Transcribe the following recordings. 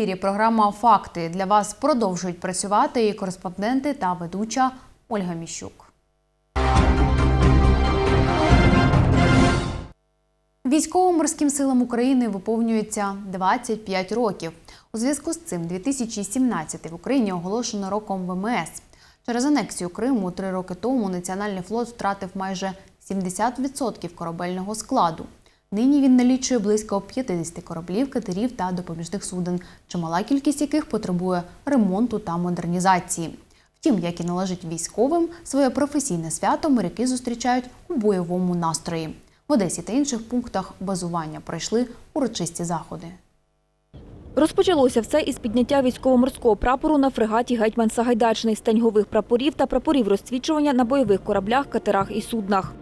ефірі програма Факти для вас продовжують працювати і кореспонденти та ведуча Ольга Міщук. Військово-морським силам України виповнюється 25 років. У зв'язку з цим 2017 в Україні оголошено роком ВМС. Через анексію Криму три роки тому Національний флот втратив майже 70% корабельного складу. Нині він налічує близько 50 кораблів, катерів та допоміжних суден, чимала кількість яких потребує ремонту та модернізації. Втім, як і належить військовим, своє професійне свято моряки зустрічають у бойовому настрої. В Одесі та інших пунктах базування пройшли урочисті заходи. Розпочалося все із підняття військово-морського прапору на фрегаті «Гетьман Сагайдачний», стеньгових прапорів та прапорів розцвічування на бойових кораблях, катерах і суднах.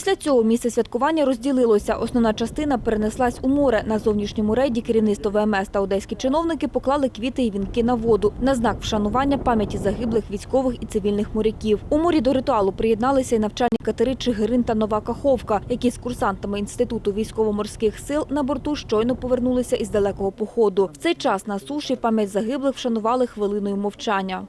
Після цього місце святкування розділилося. Основна частина перенеслась у море. На зовнішньому рейді керівництво ВМС та одеські чиновники поклали квіти і вінки на воду на знак вшанування пам'яті загиблих військових і цивільних моряків. У морі до ритуалу приєдналися й навчальні катери Чигирин та Нова Каховка, які з курсантами інституту військово-морських сил на борту щойно повернулися із далекого походу. В цей час на суші пам'ять загиблих вшанували хвилиною мовчання.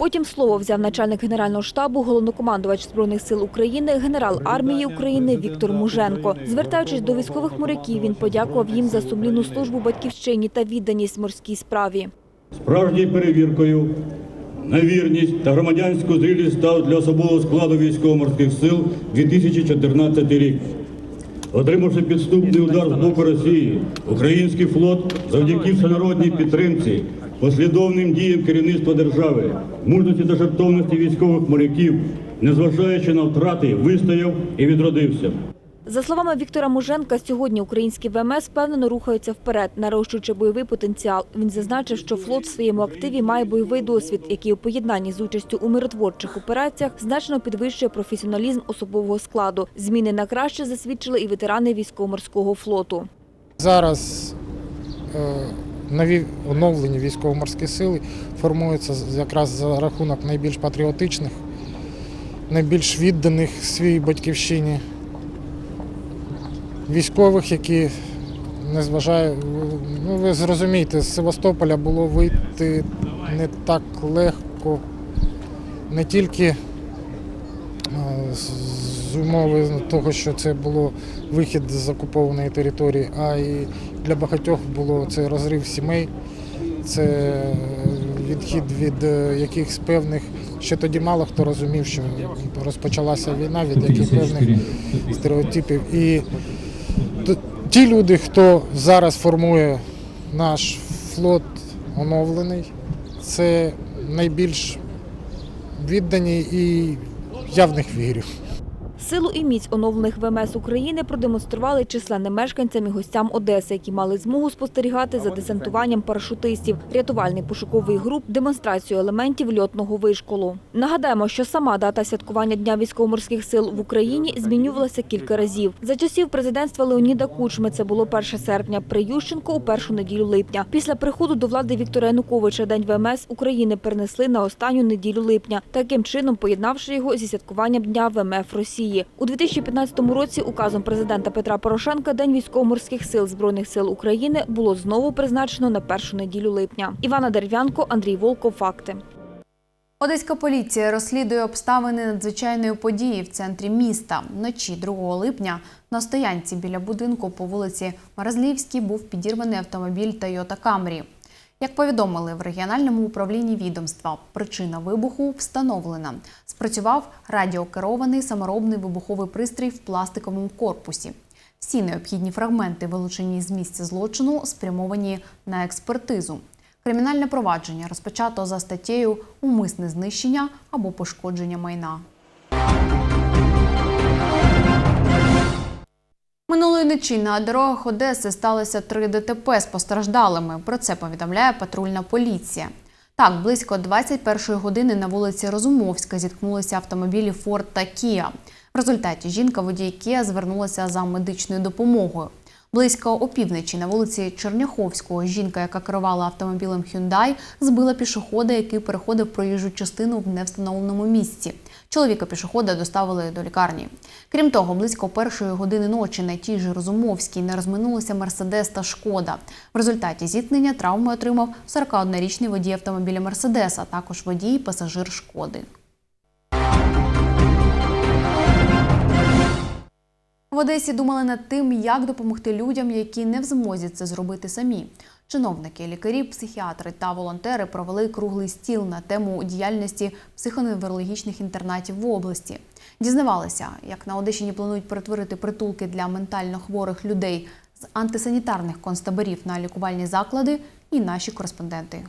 Потім слово взяв начальник генерального штабу, головнокомандувач збройних сил України, генерал армії України Віктор Муженко. Звертаючись до військових моряків, він подякував їм за сумлінну службу батьківщині та відданість морській справі. Справжньою перевіркою на вірність та громадянську зрілість став для особового складу військово-морських сил 2014 рік. Отримавши підступний удар з боку Росії, український флот завдяки всенародній підтримці, послідовним діям керівництва держави, мужності та жертовності військових моряків, незважаючи на втрати, вистояв і відродився. За словами Віктора Муженка, сьогодні українські ВМС впевнено рухаються вперед, нарощуючи бойовий потенціал. Він зазначив, що флот в своєму активі має бойовий досвід, який у поєднанні з участю у миротворчих операціях значно підвищує професіоналізм особового складу. Зміни на краще засвідчили і ветерани військово-морського флоту. Зараз е, нові оновлені військово-морські сили формуються якраз за рахунок найбільш патріотичних, найбільш відданих своїй батьківщині військових, які не зважає, ну ви зрозумієте, з Севастополя було вийти не так легко, не тільки е, з- умови того, що це було вихід з окупованої території, а і для багатьох було це розрив сімей, це відхід від е, якихось певних. Ще тоді мало хто розумів, що розпочалася війна від яких певних стереотипів. І ті люди, хто зараз формує наш флот оновлений, це найбільш віддані і я в них вірю. Силу і міць оновлених ВМС України продемонстрували численним мешканцям і гостям Одеси, які мали змогу спостерігати за десантуванням парашутистів, рятувальний пошуковий груп, демонстрацію елементів льотного вишколу. Нагадаємо, що сама дата святкування Дня військово-морських сил в Україні змінювалася кілька разів. За часів президентства Леоніда Кучми це було 1 серпня, при Ющенко у першу неділю липня. Після приходу до влади Віктора Януковича День ВМС України перенесли на останню неділю липня, таким чином поєднавши його зі святкуванням Дня ВМФ Росії. У 2015 році указом президента Петра Порошенка День військово-морських сил Збройних сил України було знову призначено на першу неділю липня. Івана Дерев'янко, Андрій Волков. Факти. Одеська поліція розслідує обставини надзвичайної події в центрі міста. Вночі 2 липня на стоянці біля будинку по вулиці Маразлівській був підірваний автомобіль Toyota Camry. Як повідомили в регіональному управлінні відомства, причина вибуху встановлена. Спрацював радіокерований саморобний вибуховий пристрій в пластиковому корпусі. Всі необхідні фрагменти, вилучені з місця злочину, спрямовані на експертизу. Кримінальне провадження розпочато за статтею Умисне знищення або пошкодження майна. Минулої ночі на дорогах Одеси сталося три ДТП з постраждалими. Про це повідомляє патрульна поліція. Так, близько 21-ї години на вулиці Розумовська зіткнулися автомобілі Форд та Кія. В результаті жінка водій Кія звернулася за медичною допомогою. Близько опівночі на вулиці Черняховського жінка, яка керувала автомобілем Hyundai, збила пішохода, який переходив проїжджу частину в невстановленому місці. Чоловіка пішохода доставили до лікарні. Крім того, близько першої години ночі на тій же Розумовській не розминулися Мерседес та Шкода. В результаті зіткнення травми отримав 41-річний водій автомобіля Мерседеса, а також водій пасажир Шкоди. В Одесі думали над тим, як допомогти людям, які не в змозі це зробити самі. Чиновники, лікарі, психіатри та волонтери провели круглий стіл на тему діяльності психоневрологічних інтернатів в області. Дізнавалися, як на Одещині планують перетворити притулки для ментально хворих людей з антисанітарних концтаборів на лікувальні заклади, і наші кореспонденти.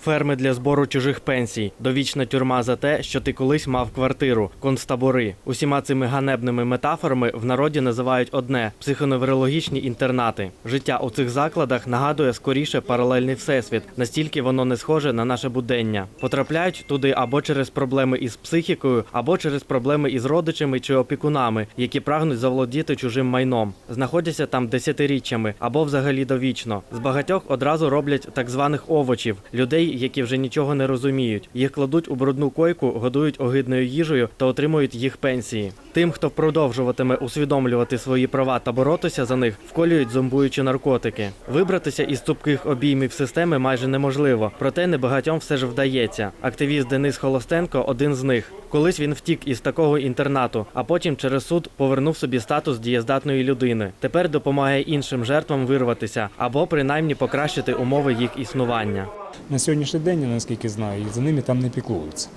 Ферми для збору чужих пенсій, довічна тюрма за те, що ти колись мав квартиру, концтабори. Усіма цими ганебними метафорами в народі називають одне психоневрологічні інтернати. Життя у цих закладах нагадує скоріше паралельний всесвіт, настільки воно не схоже на наше будення. Потрапляють туди або через проблеми із психікою, або через проблеми із родичами чи опікунами, які прагнуть заволодіти чужим майном. Знаходяться там десятиріччями або взагалі довічно. З багатьох одразу роблять так званих овочів людей, які вже нічого не розуміють. Їх кладуть у брудну койку, годують огидною їжею та отримують їх пенсії. Тим, хто продовжуватиме усвідомлювати свої права та боротися за них, вколюють зомбуючі наркотики. Вибратися із цупких обіймів системи майже неможливо, проте небагатьом все ж вдається. Активіст Денис Холостенко один з них. Колись він втік із такого інтернату, а потім через суд повернув собі статус дієздатної людини. Тепер допомагає іншим жертвам вирватися або принаймні покращити умови їх існування. На сьогоднішній день, наскільки знаю, за ними там не піклуються.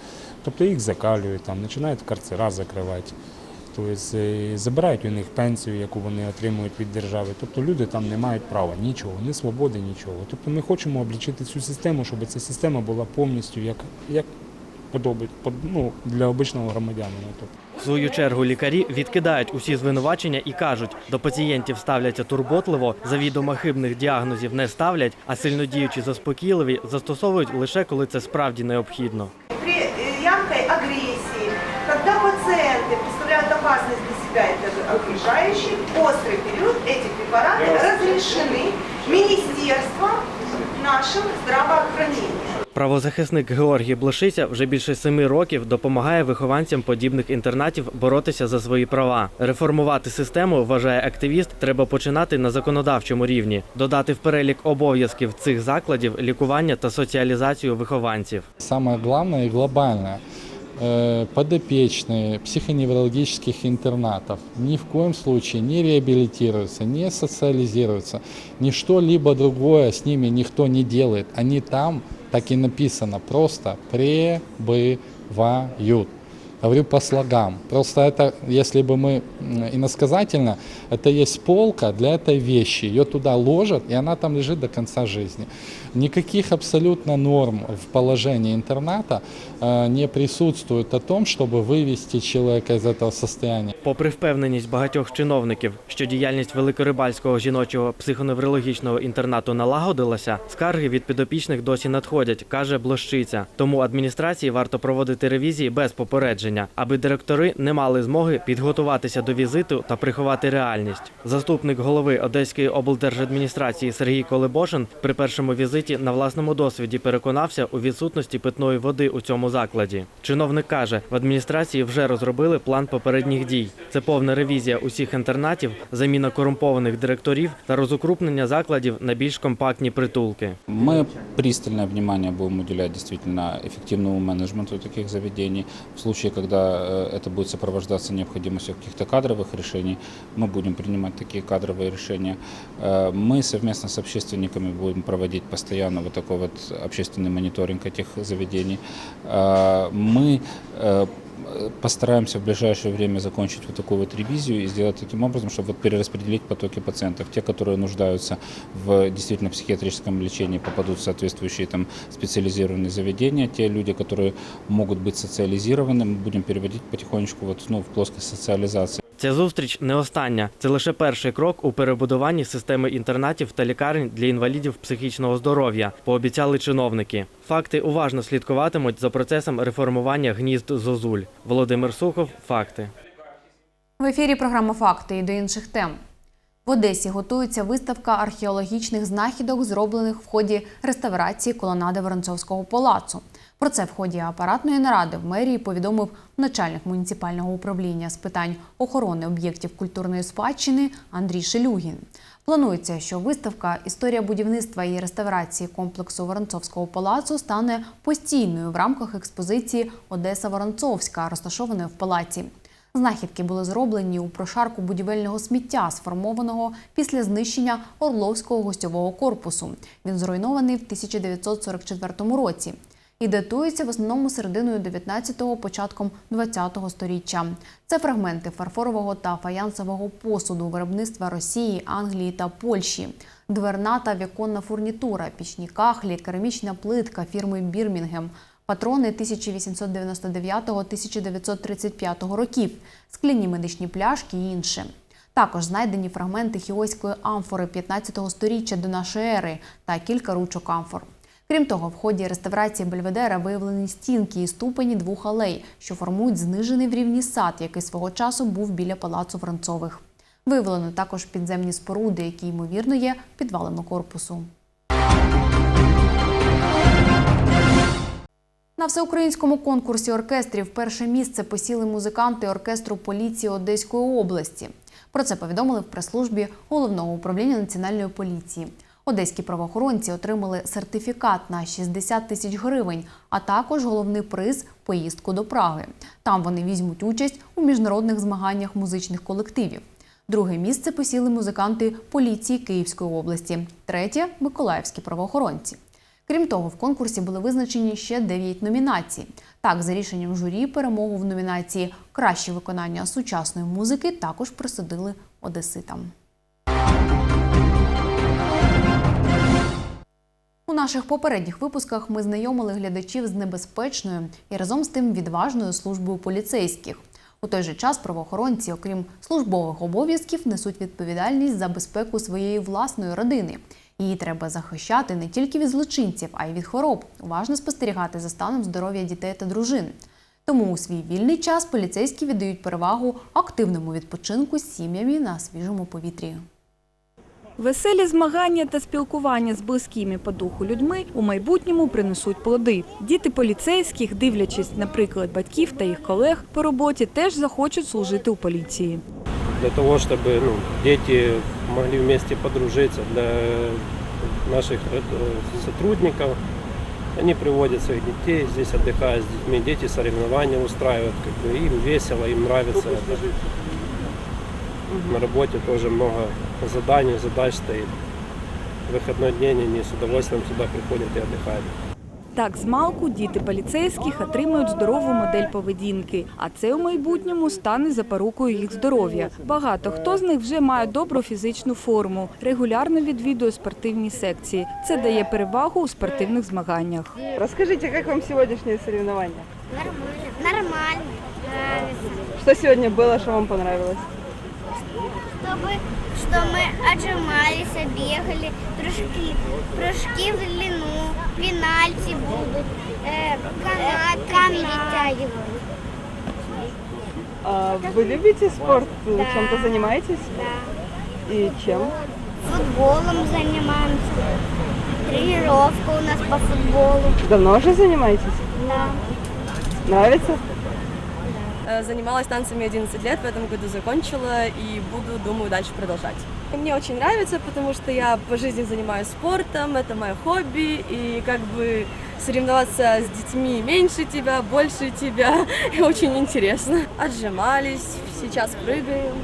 Тобто їх закалюють, там, починають карцера закривати. Тобто е, забирають у них пенсію, яку вони отримують від держави. Тобто люди там не мають права нічого, ні свободи, нічого. Тобто ми хочемо облічити цю систему, щоб ця система була повністю як, як подобить ну, для обичного громадянина. Тобто. В свою чергу лікарі відкидають усі звинувачення і кажуть, до пацієнтів ставляться турботливо, завідомо хибних діагнозів не ставлять, а сильнодіючі заспокійливі застосовують лише коли це справді необхідно. при э, яркой агрессии, когда пациенты представляют опасность для себя и для окружающих, в острый период эти препараты разрешены Министерством нашим здравоохранения. Правозахисник Георгій Блошиця вже більше семи років допомагає вихованцям подібних інтернатів боротися за свої права. Реформувати систему, вважає активіст, треба починати на законодавчому рівні, додати в перелік обов'язків цих закладів лікування та соціалізацію вихованців. Самое главное и глобальное э, подопечные психоневрологических интернатов ни в коем случае не реабилитируются, не социализируются, ни что-либо другое с ними никто не делает. Они там, так и написано, просто пребывают. Говорю по слогам. Просто это, если бы мы м, иносказательно, это есть полка для этой вещи. Ее туда ложат, и она там лежит до конца жизни. Никаких абсолютно норм в положении интерната э, не присутствует о том, чтобы вывести человека из этого состояния. Попри впевненість багатьох чиновників, що діяльність Великорибальського жіночого психоневрологічного інтернату налагодилася, скарги від підопічних досі надходять, каже Блощиця. Тому адміністрації варто проводити ревізії без попередження, аби директори не мали змоги підготуватися до візиту та приховати реальність. Заступник голови Одеської облдержадміністрації Сергій Колебошин при першому візиті на власному досвіді переконався у відсутності питної води у цьому закладі. Чиновник каже, в адміністрації вже розробили план попередніх дій. Це повна ревізія усіх інтернатів, заміна корумпованих директорів та розукрупнення закладів на більш компактні притулки. Мы пристальное внимание будем уделять действительно эффективному менеджменту таких заведений. В случае, когда э, это будет сопровождаться необходимостью каких-то кадровых решений, мы будем принимать такие кадровые решения. Э, Мы совместно с общественниками будем проводить постоянно вот такой вот общественный мониторинг этих заведений. Э, Мы э, постараемся в ближайшее время закончить вот такую вот ревизию и сделать таким образом, чтобы вот перераспределить потоки пациентов. Те, которые нуждаются в действительно психиатрическом лечении, попадут в соответствующие там специализированные заведения. Те люди, которые могут быть социализированы, мы будем переводить потихонечку вот, ну, в плоскость социализации. Ця зустріч не остання. Це лише перший крок у перебудуванні системи інтернатів та лікарень для інвалідів психічного здоров'я, пообіцяли чиновники. Факти уважно слідкуватимуть за процесом реформування гнізд Зозуль. Володимир Сухов. Факти. В ефірі програма Факти і до інших тем. В Одесі готується виставка археологічних знахідок, зроблених в ході реставрації колонади Воронцовського палацу. Про це в ході апаратної наради в мерії повідомив начальник муніципального управління з питань охорони об'єктів культурної спадщини Андрій Шелюгін. Планується, що виставка Історія будівництва і реставрації комплексу Воронцовського палацу стане постійною в рамках експозиції Одеса Воронцовська, розташованої в палаці. Знахідки були зроблені у прошарку будівельного сміття, сформованого після знищення Орловського гостьового корпусу. Він зруйнований в 1944 році і датується в основному серединою 19-го, початком 20-го сторіччя. Це фрагменти фарфорового та фаянсового посуду виробництва Росії, Англії та Польщі, дверна та віконна фурнітура, пічні кахлі, керамічна плитка фірми Бірмінгем, патрони 1899-1935 років, скляні медичні пляшки і інше. Також знайдені фрагменти хіойської амфори 15 сторіччя до нашої ери та кілька ручок амфор. Крім того, в ході реставрації Бельведера виявлені стінки і ступені двох алей, що формують знижений в рівні сад, який свого часу був біля палацу Воронцових. Виявлено також підземні споруди, які ймовірно є підвалами корпусу. На всеукраїнському конкурсі оркестрів перше місце посіли музиканти оркестру поліції Одеської області. Про це повідомили в прес-службі головного управління національної поліції. Одеські правоохоронці отримали сертифікат на 60 тисяч гривень, а також головний приз поїздку до Праги. Там вони візьмуть участь у міжнародних змаганнях музичних колективів. Друге місце посіли музиканти поліції Київської області, третє миколаївські правоохоронці. Крім того, в конкурсі були визначені ще 9 номінацій. Так, за рішенням журі, перемогу в номінації Краще виконання сучасної музики також присудили одеситам. У наших попередніх випусках ми знайомили глядачів з небезпечною і разом з тим відважною службою поліцейських. У той же час правоохоронці, окрім службових обов'язків, несуть відповідальність за безпеку своєї власної родини. Її треба захищати не тільки від злочинців, а й від хвороб, уважно спостерігати за станом здоров'я дітей та дружин. Тому у свій вільний час поліцейські віддають перевагу активному відпочинку з сім'ями на свіжому повітрі. Веселі змагання та спілкування з близькими по духу людьми у майбутньому принесуть плоди. Діти поліцейських, дивлячись, наприклад, батьків та їх колег по роботі, теж захочуть служити у поліції. для того, чтобы ну, дети могли вместе подружиться, для наших э, сотрудников. Они приводят своих детей, здесь отдыхают с детьми, дети соревнования устраивают, как бы им весело, им нравится это. На работе тоже много заданий, задач стоит. В выходной день они с удовольствием сюда приходят и отдыхают. Так, з малку діти поліцейських отримують здорову модель поведінки, а це у майбутньому стане запорукою їх здоров'я. Багато хто з них вже має добру фізичну форму, регулярно відвідує спортивні секції. Це дає перевагу у спортивних змаганнях. Расскажите, как вам сегодняшнее соревнование? Нормально. Нравится. Что сегодня было, что вам понравилось? Чтобы, что мы отжимались, бегали, прыжки, прыжки в длину, пенальти будут, э, канат, камни вытягивают. А вы любите спорт? Да. Чем-то занимаетесь? Да. И чем? Футболом занимаемся. Тренировка у нас по футболу. Давно уже занимаетесь? Да. Нравится? Э, Занималась танцами 11 лет, в этом году закончила и буду, думаю, дальше продолжать. Мне очень нравится, потому что я по жизни занимаюсь спортом, это мое хобби, и как бы соревноваться с детьми меньше тебя, больше тебя, очень интересно. Отжимались, сейчас прыгаем,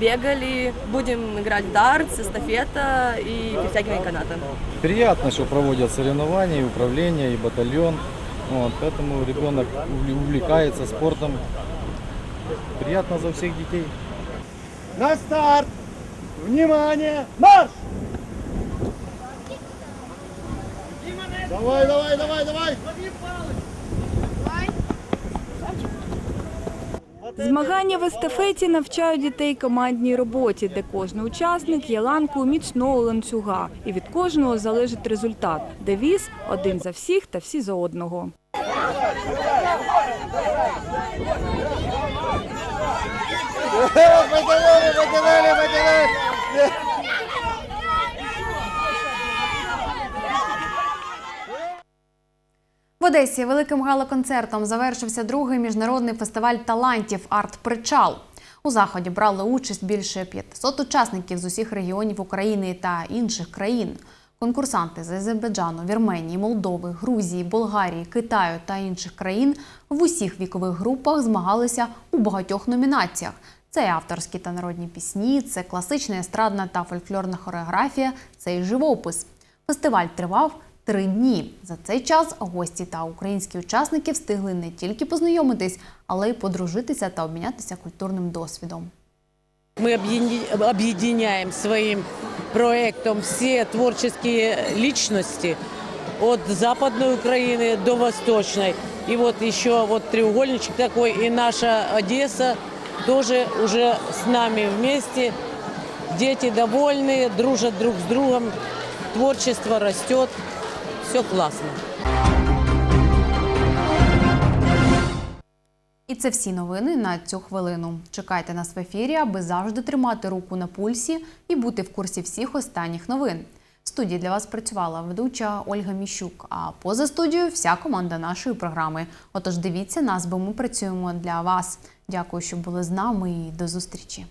бегали, будем играть в дартс, эстафета и перетягивание каната. Приятно, что проводят соревнования, и управление, и батальон. Вот, поэтому ребенок увле- увлекается спортом. Приятно за всех детей. На старт! Внимание! Марш! Давай, давай, давай, давай! Змагання в естафеті навчають дітей командній роботі, де кожен учасник є ланкою міцного ланцюга, і від кожного залежить результат. Девіз один за всіх та всі за одного. Потянули, потянули, потянули. В Одесі великим галоконцертом завершився другий міжнародний фестиваль талантів Арт Причал. У заході брали участь більше 500 учасників з усіх регіонів України та інших країн. Конкурсанти з Азербайджану, Вірменії, Молдови, Грузії, Болгарії, Китаю та інших країн в усіх вікових групах змагалися у багатьох номінаціях. Це і авторські та народні пісні, це класична естрадна та фольклорна хореографія, це і живопис. Фестиваль тривав три дні. За цей час гості та українські учасники встигли не тільки познайомитись, але й подружитися та обмінятися культурним досвідом. Мы объедини- объединяем своим проектом все творческие личности от Западной Украины до Восточной. И вот еще вот треугольничек такой, и наша Одесса тоже уже с нами вместе. Дети довольны, дружат друг с другом, творчество растет, все классно. І це всі новини на цю хвилину. Чекайте нас в ефірі, аби завжди тримати руку на пульсі і бути в курсі всіх останніх новин. В студії для вас працювала ведуча Ольга Міщук. А поза студією вся команда нашої програми. Отож, дивіться нас, бо ми працюємо для вас. Дякую, що були з нами і до зустрічі.